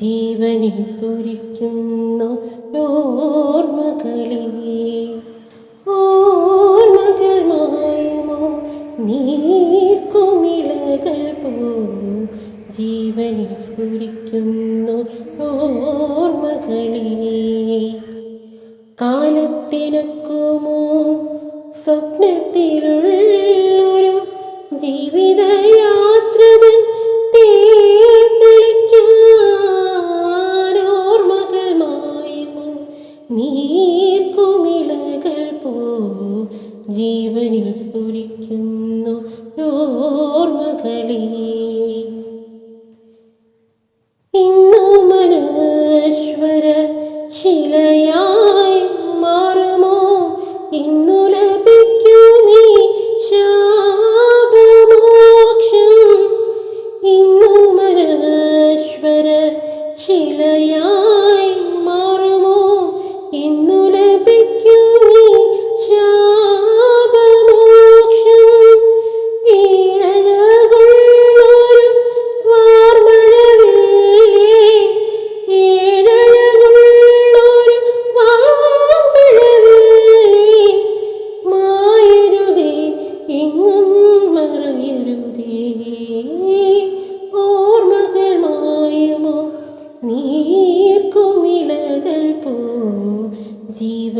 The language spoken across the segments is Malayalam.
ജീവനിൽ കുരിക്കുന്നു ഓർമ്മകളെ. ഓർമ്മകൾ മായുമോ നീർക്കുമിളകൾ പോലും ജീവനിൽ കുരിക്കുന്നു ഓർമ്മകളെ. കാലത്തിനക്കുമോ സ്വപ്നത്തിൽ നീർക്കുമിളകൾ പോ ജീവനിൽ സ്ഫുരിക്കുന്നു ഓർമ്മകളീ.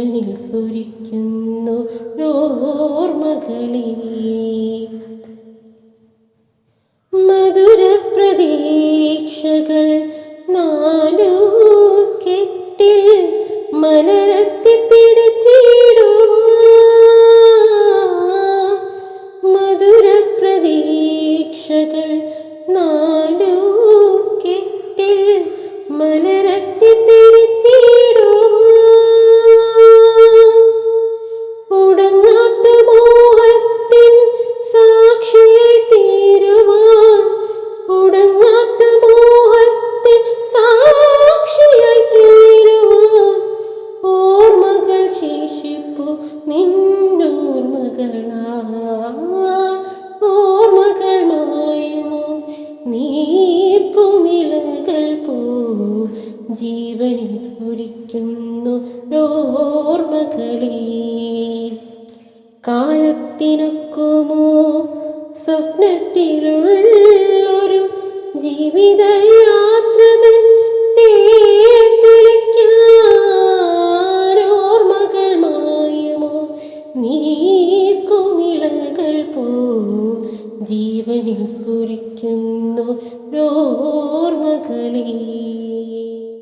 കണ്ണിൽ സ്ഫുരിക്കുന്നു ഓർമ്മകളിൽ. മധുര പ്രതീക്ഷകൾ നാലു കെട്ടിൽ മലരത്തിപ്പിടി ജീവനിൽ സ്ഫുരിക്കുന്നോർമ്മകളെ കാലത്തിനൊക്കുമോ സ്വപ്നത്തിലുള്ളൊരു ജീവിത ജീവനിൽ സ്ഫുരിക്കുന്നു ഓർമ്മകളേ.